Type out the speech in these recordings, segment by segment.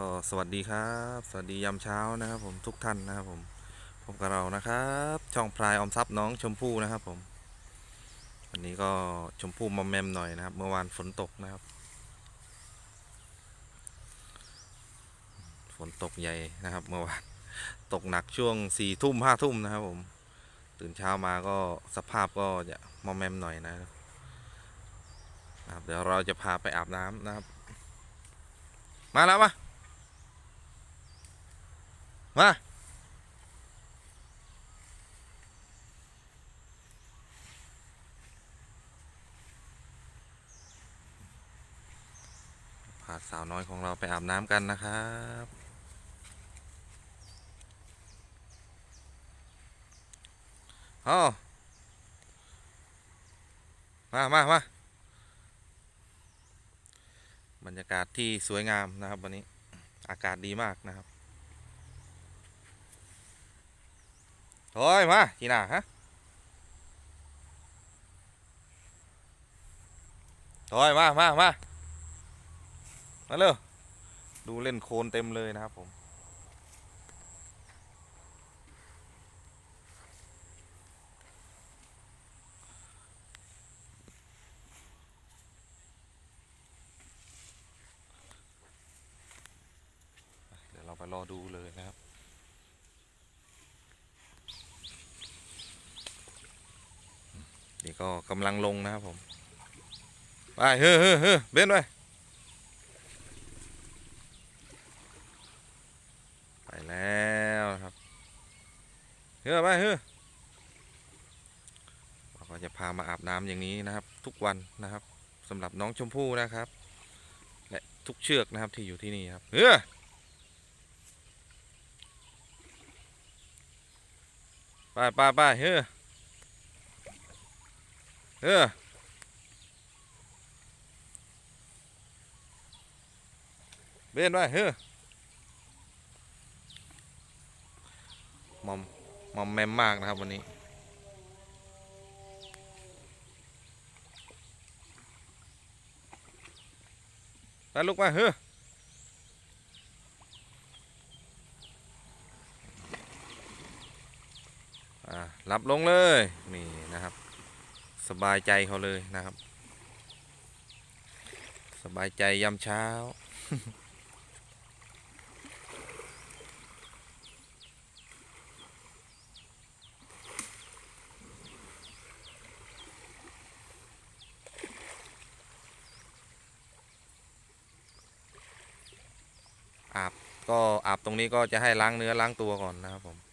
ก็สวัสดีครับ สวัสดียามเช้านะครับ ผมทุกท่านนะครับผมพบกับเรานะครับ ช่องพลายออมทรัพย์น้องชมพู่นะครับ ผม วันนี้ก็ชมพู่มอมแมมหน่อยนะครับ เมื่อวานฝนตกนะครับ ฝนตกใหญ่นะครับ เมื่อวานตกหนักช่วงสี่ทุ่มห้าทุ่มนะครับ ผม ตื่นเช้ามาก็สภาพก็จะมอมแมมหน่อยนะครับนะครับเดี๋ยวเราจะพาไปอาบน้ำนะครับ มาแล้วมา มาพาสาวน้อยของเราไปอาบน้ำกันนะครับอ๋อมามามาบรรยากาศที่สวยงามนะครับวันนี้ อากาศดีมากนะครับ โอ้ยมาทีน่าฮะโอ้ยมามามามาเร็วดูเล่นโคลนเต็มเลยนะครับผมเดี๋ยวเราไปรอดูเลยนะครับ นี่ก็กำลังลงนะครับผมไปเฮ้อเฮ้อเฮ้อเบนไปไปแล้วนะครับเฮ้อไปเฮ้อเราก็จะพามาอาบน้ำอย่างนี้นะครับ ทุกวันนะครับสำหรับน้องชมพู่นะครับ และทุกเชือกนะครับที่อยู่ที่นี่ครับเฮ้อไปไปไปเฮ้อ เฮ้อเบนไปเฮ้อมอมมอมแมมมากนะครับวันนี้ไปลุกไปเฮ้ออ่ารับลงเลย นี่นะครับ สบายใจเขาเลยนะครับ สบายใจยามเช้า อาบก็อาบตรงนี้ก็จะให้ล้างเนื้อล้างตัวก่อนนะครับผม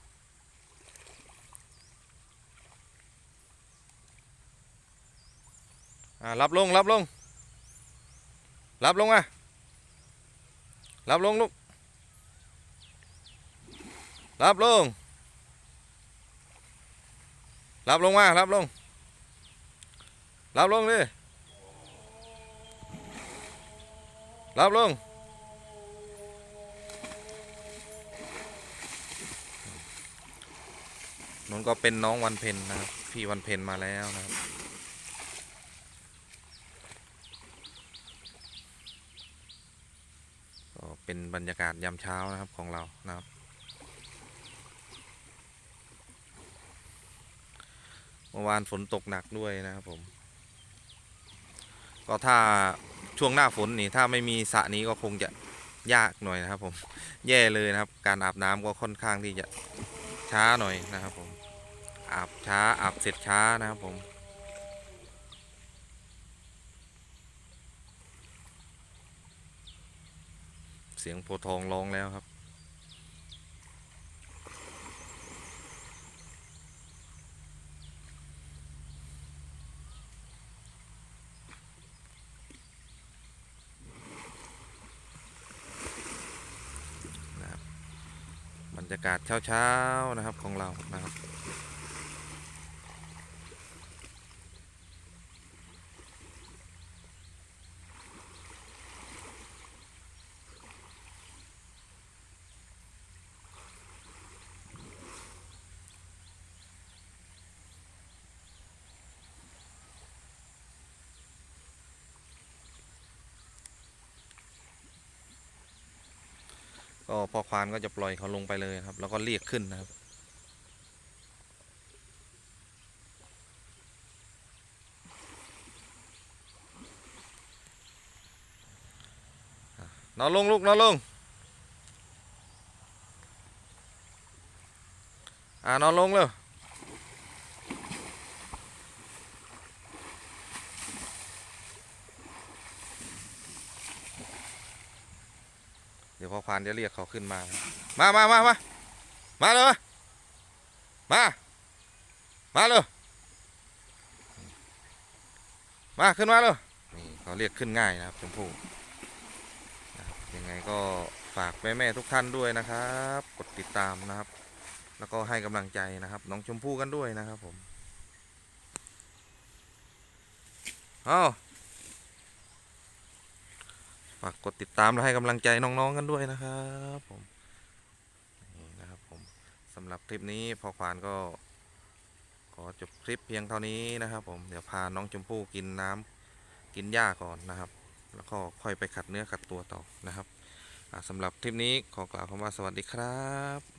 อ่ารับลงรับลง รับลงอะรับลงลูก รับลง รับลงมารับลง รับลงดิรับลงนนก็เป็นน้องวันเพ็ญนะครับ พี่วันเพ็ญมาแล้วนะครับ ก็เป็นบรรยากาศยามเช้านะครับของเรานะครับ เมื่อวานฝนตกหนักด้วยนะครับผม ก็ถ้าช่วงหน้าฝนนี่ถ้าไม่มีสระนี้ก็คงจะยากหน่อยนะครับ ผม แย่เลยนะครับ การอาบน้ำก็ค่อนข้างที่จะช้าหน่อยนะครับ ผม อาบช้าอาบเสร็จช้านะครับผม เสียงโพทองร้องแล้วครับนะครับ บรรยากาศเช้าๆนะครับของเรานะครับ ก็พอควานก็จะปล่อยเขาลงไปเลยครับ แล้วก็เรียกขึ้นนะครับ นอนลงลูกนอนลงอ่านอนลงเลยเดี๋ยวพ่อควานจะเรียกเขาขึ้นมา มามามามามาเลย มา มาเลย มาขึ้นมาเลยนี่เขาเรียกขึ้นง่ายนะครับชมพู่ยังไงก็ฝากแม่แม่ๆทุกท่านด้วยนะครับ กดติดตามนะครับ แล้วก็ให้กำลังใจนะครับ น้องชมพู่กันด้วยนะครับผม เอา ฝากกดติดตามและให้กำลังใจน้องๆกันด้วยนะครับผมนี่นะครับผมสำหรับคลิปนี้พอขวานก็ขอจบคลิปเพียงเท่านี้นะครับ ผมเดี๋ยวพาน้องชมพู่กินน้ำกินหญ้าก่อนนะครับ แล้วก็ค่อยไปขัดเนื้อขัดตัวต่อนะครับสำหรับคลิปนี้ขอกล่าวคำว่าสวัสดีครับ